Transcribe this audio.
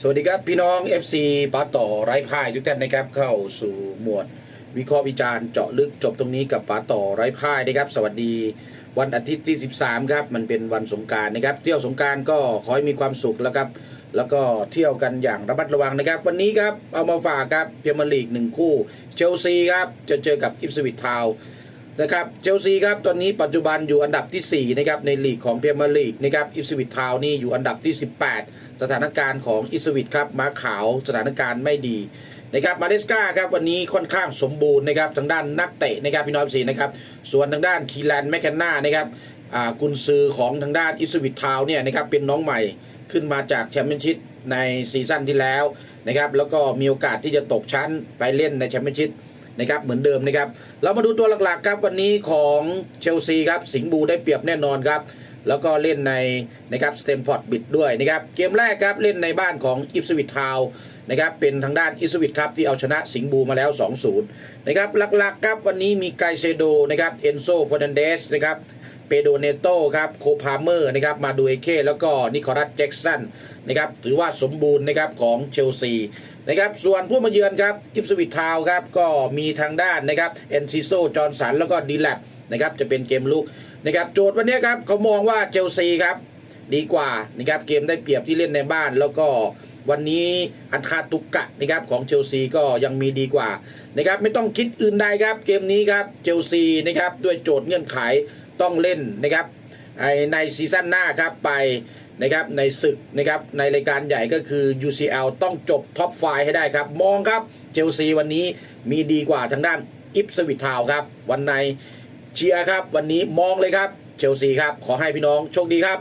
สวัสดีครับพี่น้อง FC ปาต่อไร้พ่ายทุกท่านนะครับเข้าสู่หมวดวิเคราะห์วิจารณ์เจาะลึกจบตรงนี้กับปาต่อไร้พ่ายนะครับ สวัสดีวันอาทิตย์ที่ 13 ครับ มันเป็นวันสงการนะครับเที่ยวสงการก็ขอให้มีความสุขแล้วครับ แล้วก็เที่ยวกันอย่างระมัดระวังนะครับ วันนี้ครับเอามาฝากครับเพียร์มาลีกหนึ่งคู่เชลซีครับจะเจอกับอิฟสวิตทาวนะครับเชลซีครับตอนนี้ปัจจุบันอยู่อันดับที่4นะครับในลีกของเพียร์มาลีกนะครับอิฟสวิตทาวนี่อยู่อันดับที่ 18 สถานการณ์ของอิสวิตครับม้าขาวสถานการณ์ไม่ดีนะครับมาเดสกาครับวันนี้ค่อนข้างสมบูรณ์นะครับทางด้านนักเตะนะครับพี่น้องสีนะครับส่วนทางด้านคีแลนแมคแคนนานะครับกุนซือของทางด้านอิสวิตทาวเนี่ยนะครับเป็นน้องใหม่ขึ้นมาจากแชมเปี้ยนชิพในซีซั่นที่แล้วนะครับแล้วก็มีโอกาสที่จะตกชั้นไปเล่นในแชมเปี้ยนชิพนะครับเหมือนเดิมนะครับเรามาดูตัวหลักๆครับวันนี้ของเชลซีครับสิงห์บูได้เปรียบแน่นอนครับ แล้วก็เล่นในนะครับสเตมฟอร์ดบิดด้วยนะครับเกมแรกครับเล่นในบ้านของอิฟสวิตทาวนะครับเป็นทางด้านอิฟสวิตครับที่เอาชนะสิงห์บูมาแล้ว 2-0 นะครับหลักๆครับวันนี้มีไกเซโดนะครับเอนโซฟอร์นันเดสนะครับเปโดเนโตครับโคพาเมอร์นะครับมาดูเอเคแล้วก็นิโคลัสแจ็กสันนะครับถือว่าสมบูรณ์นะครับของเชลซีนะครับส่วนผู้มาเยือนครับอิฟสวิตทาวครับก็มีทางด้านนะครับเอนซิโซจอร์นสันแล้วก็ดีแลบ นะครับจะเป็นเกมลุกนะครับโจทย์วันนี้ครับเขามองว่าเชลซีครับดีกว่านะครับเกมได้เปรียบที่เล่นในบ้าน แล้วก็วันนี้อันคาตุกกะนะครับของเชลซีก็ยังมีดีกว่านะครับไม่ต้องคิดอื่นใดครับเกมนี้ครับเชลซีนะครับด้วยโจทย์เงื่อนไขต้องเล่นนะครับในซีซั่นหน้าครับไปนะครับในศึกนะครับในรายการใหญ่ก็คือ UCL ต้องจบท็อปไฟให้ได้ครับ มองครับเชลซีวันนี้มีดีกว่าทางด้านอิฟสวิตทาวครับ วันใน เชียร์ครับ วันนี้มองเลยครับ เชลซีครับ ขอให้พี่น้องโชคดีครับ